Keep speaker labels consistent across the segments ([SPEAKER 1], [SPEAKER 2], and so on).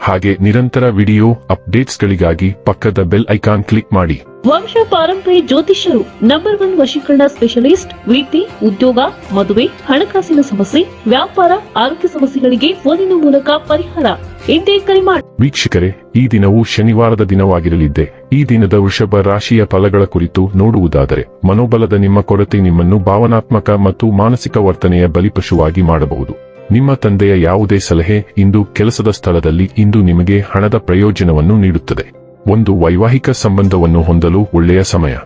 [SPEAKER 1] ಹಾಗೆ ನಿರಂತರ ವಿಡಿಯೋ ಅಪ್ಡೇಟ್ಸ್ಗಳಿಗಾಗಿ ಪಕ್ಕದ ಬೆಲ್ ಐಕಾನ್ ಕ್ಲಿಕ್ ಮಾಡಿ.
[SPEAKER 2] ವಂಶ ಪಾರಂಪರೆ ಜ್ಯೋತಿಷ್ಯರು ನಂಬರ್ ಒನ್ ವಶೀಕರಣ ಸ್ಪೆಷಲಿಸ್ಟ್ ವೃತ್ತಿ ಉದ್ಯೋಗ ಮದುವೆ ಹಣಕಾಸಿನ ಸಮಸ್ಯೆ ವ್ಯಾಪಾರ ಆರೋಗ್ಯ ಸಮಸ್ಯೆಗಳಿಗೆ ಫೋನಿನ ಮೂಲಕ ಪರಿಹಾರ. ಇಂದೇ ಕರೆ ಮಾಡಿ
[SPEAKER 1] ವೀಕ್ಷಕರೇ ಈ ದಿನವು ಶನಿವಾರದ ದಿನವಾಗಿರಲಿದ್ದೆ. ಈ ದಿನದ ವೃಷಭ ರಾಶಿಯ ಫಲಗಳ ಕುರಿತು ನೋಡುವುದಾದರೆ ಮನೋಬಲದ ನಿಮ್ಮ ಕೊರತೆ ನಿಮ್ಮನ್ನು ಭಾವನಾತ್ಮಕ ಮತ್ತು ಮಾನಸಿಕ ವರ್ತನೆಯ ಬಲಿಪಶುವಾಗಿ ಮಾಡಬಹುದು. ನಿಮ್ಮ ತಂದೆಯ ಯಾವುದೇ ಸಲಹೆ ಇಂದು ಕೆಲಸದ ಸ್ಥಳದಲ್ಲಿ ಇಂದು ನಿಮಗೆ ಹಣದ ಪ್ರಯೋಜನವನ್ನು ನೀಡುತ್ತದೆ. ಒಂದು ವೈವಾಹಿಕ ಸಂಬಂಧವನ್ನು ಹೊಂದಲು ಒಳ್ಳೆಯ ಸಮಯ.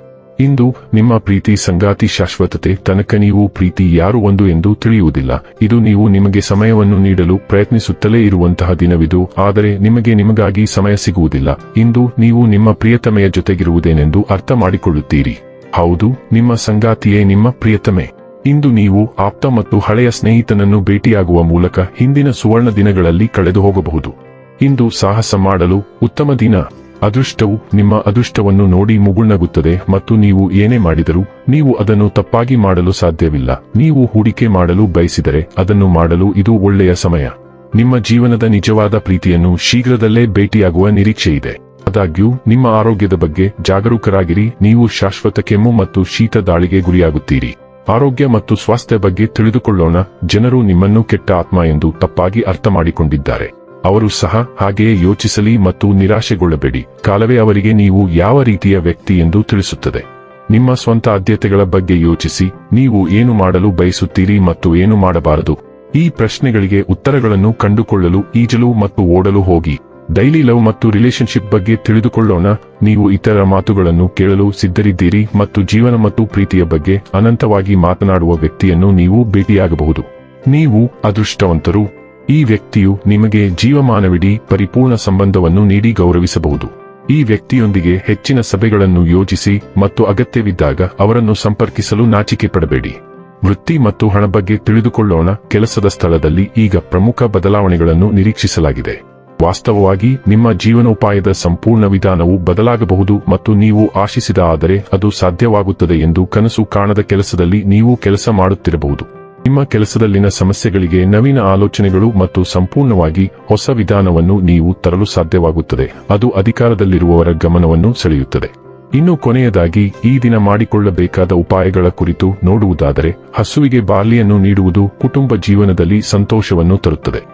[SPEAKER 1] ಇಂದು ನಿಮ್ಮ ಪ್ರೀತಿ ಸಂಗಾತಿ ಶಾಶ್ವತತೆ ತನಕ ನೀವು ಪ್ರೀತಿ ಯಾರು ಒಂದು ಎಂದು ತಿಳಿಯುವುದಿಲ್ಲ. ಇದು ನೀವು ನಿಮಗೆ ಸಮಯವನ್ನು ನೀಡಲು ಪ್ರಯತ್ನಿಸುತ್ತಲೇ ಇರುವಂತಹ ದಿನವಿದು, ಆದರೆ ನಿಮಗೆ ನಿಮಗಾಗಿ ಸಮಯ ಸಿಗುವುದಿಲ್ಲ. ಇಂದು ನೀವು ನಿಮ್ಮ ಪ್ರಿಯತಮೆಯ ಜೊತೆಗಿರುವುದೇನೆಂದು ಅರ್ಥ ಮಾಡಿಕೊಳ್ಳುತ್ತೀರಿ ಹೌದು, ನಿಮ್ಮ ಸಂಗಾತಿಯೇ ನಿಮ್ಮ ಪ್ರಿಯತಮೆ. ಇಂದು ನೀವು ಆಪ್ತ ಮತ್ತು ಹಳೆಯ ಸ್ನೇಹಿತನನ್ನು ಭೇಟಿಯಾಗುವ ಮೂಲಕ ಹಿಂದಿನ ಸುವರ್ಣ ದಿನಗಳಲ್ಲಿ ಕಳೆದು ಹೋಗಬಹುದು. ಇಂದು ಸಾಹಸ ಮಾಡಲು ಉತ್ತಮ ದಿನ. ಅದೃಷ್ಟವು ನಿಮ್ಮ ಅದೃಷ್ಟವನ್ನು ನೋಡಿ ಮುಗುಳ್ನಗುತ್ತದೆ ಮತ್ತು ನೀವು ಏನೇ ಮಾಡಿದರೂ ನೀವು ಅದನ್ನು ತಪ್ಪಾಗಿ ಮಾಡಲು ಸಾಧ್ಯವಿಲ್ಲ. ನೀವು ಹೂಡಿಕೆ ಮಾಡಲು ಬಯಸಿದರೆ ಅದನ್ನು ಮಾಡಲು ಇದು ಒಳ್ಳೆಯ ಸಮಯ. ನಿಮ್ಮ ಜೀವನದ ನಿಜವಾದ ಪ್ರೀತಿಯನ್ನು ಶೀಘ್ರದಲ್ಲೇ ಭೇಟಿಯಾಗುವ ನಿರೀಕ್ಷೆಯಿದೆ. ಆದಾಗ್ಯೂ, ನಿಮ್ಮ ಆರೋಗ್ಯದ ಬಗ್ಗೆ ಜಾಗರೂಕರಾಗಿರಿ. ನೀವು ಶಾಶ್ವತ ಕೆಮ್ಮು ಮತ್ತು ಶೀತ ದಾಳಿಗೆ ಗುರಿಯಾಗುತ್ತೀರಿ. ಆರೋಗ್ಯ ಮತ್ತು ಸ್ವಾಸ್ಥ್ಯ ಬಗ್ಗೆ ತಿಳಿದುಕೊಳ್ಳೋಣ. ಜನರು ನಿಮ್ಮನ್ನು ಕೆಟ್ಟ ಆತ್ಮ ಎಂದು ತಪ್ಪಾಗಿ ಅರ್ಥ ಮಾಡಿಕೊಂಡಿದ್ದಾರೆ ಅವರು ಸಹ ಹಾಗೆಯೇ ಯೋಚಿಸಲಿ ಮತ್ತು ನಿರಾಶೆಗೊಳ್ಳಬೇಡಿ. ಕಾಲವೇ ಅವರಿಗೆ ನೀವು ಯಾವ ರೀತಿಯ ವ್ಯಕ್ತಿ ಎಂದು ತಿಳಿಸುತ್ತದೆ. ನಿಮ್ಮ ಸ್ವಂತ ಆದ್ಯತೆಗಳ ಬಗ್ಗೆ ಯೋಚಿಸಿ. ನೀವು ಏನು ಮಾಡಲು ಬಯಸುತ್ತೀರಿ ಮತ್ತು ಏನು ಮಾಡಬಾರದು? ಈ ಪ್ರಶ್ನೆಗಳಿಗೆ ಉತ್ತರಗಳನ್ನು ಕಂಡುಕೊಳ್ಳಲು, ಈಜಲು ಮತ್ತು ಓಡಲು ಹೋಗಿ. ಡೈಲಿ ಲವ್ ಮತ್ತು ರಿಲೇಶನ್ಶಿಪ್ ಬಗ್ಗೆ ತಿಳಿದುಕೊಳ್ಳೋಣ. ನೀವು ಇತರ ಮಾತುಗಳನ್ನು ಕೇಳಲು ಸಿದ್ಧರಿದ್ದೀರಿ ಮತ್ತು ಜೀವನ ಮತ್ತು ಪ್ರೀತಿಯ ಬಗ್ಗೆ ಅನಂತವಾಗಿ ಮಾತನಾಡುವ ವ್ಯಕ್ತಿಯನ್ನು ನೀವು ಭೇಟಿಯಾಗಬಹುದು. ನೀವು ಅದೃಷ್ಟವಂತರು. ಈ ವ್ಯಕ್ತಿಯು ನಿಮಗೆ ಜೀವಮಾನವಿಡೀ ಪರಿಪೂರ್ಣ ಸಂಬಂಧವನ್ನು ನೀಡಿ ಗೌರವಿಸಬಹುದು. ಈ ವ್ಯಕ್ತಿಯೊಂದಿಗೆ ಹೆಚ್ಚಿನ ಸಭೆಗಳನ್ನು ಯೋಜಿಸಿ ಮತ್ತು ಅಗತ್ಯವಿದ್ದಾಗ ಅವರನ್ನು ಸಂಪರ್ಕಿಸಲು ನಾಚಿಕೆ ಪಡಬೇಡಿ. ವೃತ್ತಿ ಮತ್ತು ಹಣ ಬಗ್ಗೆ ತಿಳಿದುಕೊಳ್ಳೋಣ. ಕೆಲಸದ ಸ್ಥಳದಲ್ಲಿ ಈಗ ಪ್ರಮುಖ ಬದಲಾವಣೆಗಳನ್ನು ನಿರೀಕ್ಷಿಸಲಾಗಿದೆ. ವಾಸ್ತವವಾಗಿ, ನಿಮ್ಮ ಜೀವನೋಪಾಯದ ಸಂಪೂರ್ಣ ವಿಧಾನವು ಬದಲಾಗಬಹುದು ಮತ್ತು ನೀವು ಆಶಿಸಿದ ಆದರೆ ಅದು ಸಾಧ್ಯವಾಗುತ್ತದೆ ಎಂದು ಕನಸು ಕಾಣದ ಕೆಲಸದಲ್ಲಿ ನೀವು ಕೆಲಸ ಮಾಡುತ್ತಿರಬಹುದು. ನಿಮ್ಮ ಕೆಲಸದಲ್ಲಿನ ಸಮಸ್ಯೆಗಳಿಗೆ ನವೀನ ಆಲೋಚನೆಗಳು ಮತ್ತು ಸಂಪೂರ್ಣವಾಗಿ ಹೊಸ ವಿಧಾನವನ್ನು ನೀವು ತರಲು ಸಾಧ್ಯವಾಗುತ್ತದೆ. ಅದು ಅಧಿಕಾರದಲ್ಲಿರುವವರ ಗಮನವನ್ನು ಸೆಳೆಯುತ್ತದೆ. ಇನ್ನು ಕೊನೆಯದಾಗಿ, ಈ ದಿನ ಮಾಡಿಕೊಳ್ಳಬೇಕಾದ ಉಪಾಯಗಳ ಕುರಿತು ನೋಡುವುದಾದರೆ, ಹಸುವಿಗೆ ಬಾರ್ಲಿಯನ್ನು ನೀಡುವುದು ಕುಟುಂಬ ಜೀವನದಲ್ಲಿ ಸಂತೋಷವನ್ನು ತರುತ್ತದೆ.